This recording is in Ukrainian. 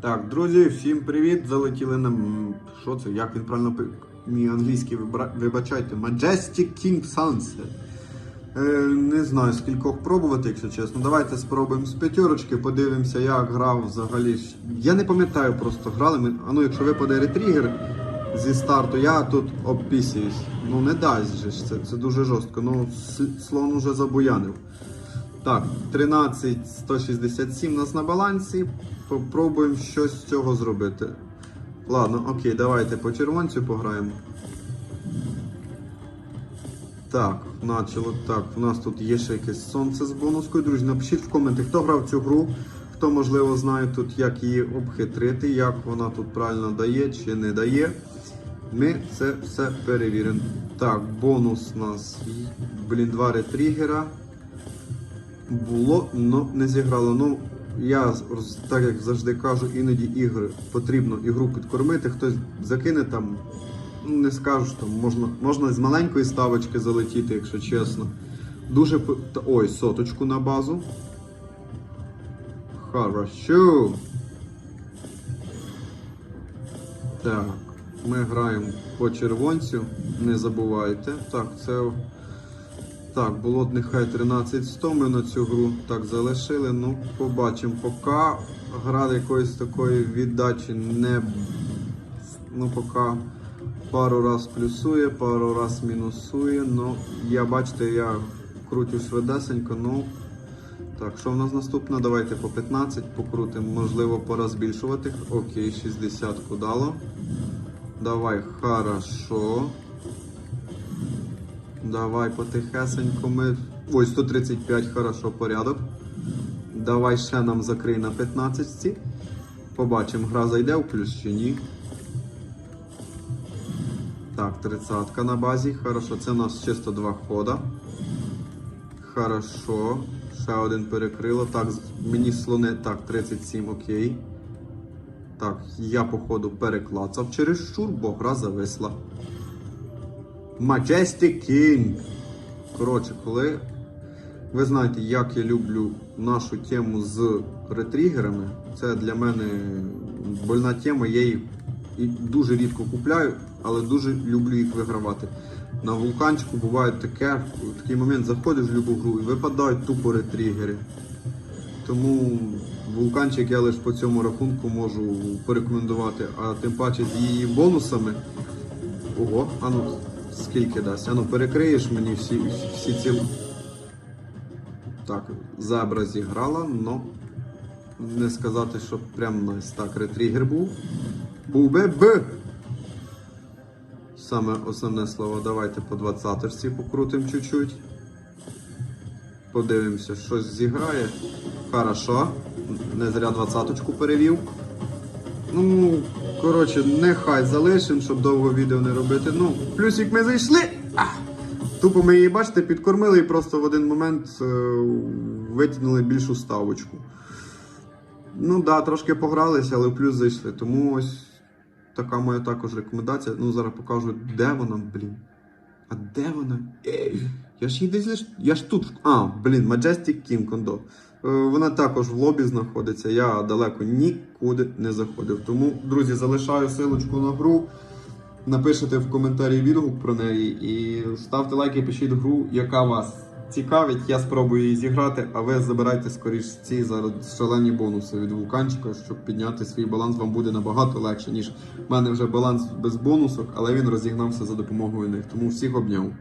Так, друзі, всім привіт! Залетіли на. Що це? Як він правильно мій англійський вибачайте? Majestic King Sunset. Е, не знаю скількох пробувати, якщо чесно. Давайте спробуємо з п'ятерочки, подивимося, як грав взагалі. Я не пам'ятаю, просто грали ми. А ну, якщо випаде ретригер зі старту, я тут обпісююсь. Ну не дасть же ж, це, це дуже жорстко. Ну, слон уже забуянив. Так, 13 167 у нас на балансі. Попробуємо щось з цього зробити. Ладно, окей, давайте по червонцю пограємо. Так, начало. Так, у нас тут є ще якесь сонце з бонускою. Друзі, напишіть в коменти, хто грав цю гру, хто, можливо, знає тут, як її обхитрити, як вона тут правильно дає чи не дає. Ми це все перевіримо. Так, бонус у нас. Блін, два ретригера. Було, але не зіграло. Ну, я так як завжди кажу, іноді ігри потрібно ігру підкормити. Хтось закине там, ну не скажу, що там можна, можна з маленької ставочки залетіти, якщо чесно. Дуже ой, соточку на базу. Хорошо. Так, ми граємо по червонцю, не забувайте. Так, це. Так, було нехай 13-100 ми на цю гру так залишили. Ну, побачимо. Поки гра якоїсь такої віддачі не. Ну, поки пару раз плюсує, пару раз мінусує. Ну, я бачите, я крутю швидесенько. Ну, так, що в нас наступне? Давайте по 15 покрутимо. Можливо, пора збільшувати. Окей, 60 дало. Давай, хорошо. Давай потихесенько ми. Ой, 135, хорошо, порядок. Давай ще нам закрий на 15. Побачимо, гра зайде в плюс чи ні. Так, 30 на базі. Хорошо, це у нас чисто два хода. Хорошо. Ще один перекрило. Так, мені слони. Так, 37, окей. Так, я походу переклацав через щур, бо гра зависла. Majestic King. Коротше, коли ви знаєте, як я люблю нашу тему з ретригерами, це для мене больна тема, я їх дуже рідко купляю, але дуже люблю їх вигравати. На вулканчику буває таке, в такий момент заходиш в любу гру і випадають тупо ретригери. Тому вулканчик я лише по цьому рахунку можу порекомендувати, а тим паче з її бонусами. Ого, а ну скільки дасть? А ну перекриєш мені всі, всі ці. Так, зебра зіграла, но не сказати, що прям найс. Так, ретригер був. Був би Б. Саме основне слово, давайте по 20 покрутимо чуть-чуть. Подивимося, щось зіграє. Хорошо. Не зря двадцяточку перевів. Ну, коротше, нехай залишимо, щоб довго відео не робити. Ну, плюсик ми зайшли. А! Тупо ми її, бачите, підкормили і просто в один момент е, витягнули більшу ставочку. Ну да, трошки погралися, але в плюс зайшли. Тому ось така моя також рекомендація. Ну, зараз покажу, де вона, блін. А де вона? Ей, я ж її десь лиш. Я ж тут. А, блін, Majestic King Кондо. Е, Вона також в лобі знаходиться. Я далеко нікуди не заходив. Тому, друзі, залишаю силочку на гру. Напишете в коментарі відгук про неї і ставте лайки, пишіть гру, яка вас цікавить. Я спробую її зіграти, а ви забирайте скоріш ці зараз шалені бонуси від вулканчика, щоб підняти свій баланс. Вам буде набагато легше, ніж в мене вже баланс без бонусок, але він розігнався за допомогою них. Тому всіх обняв.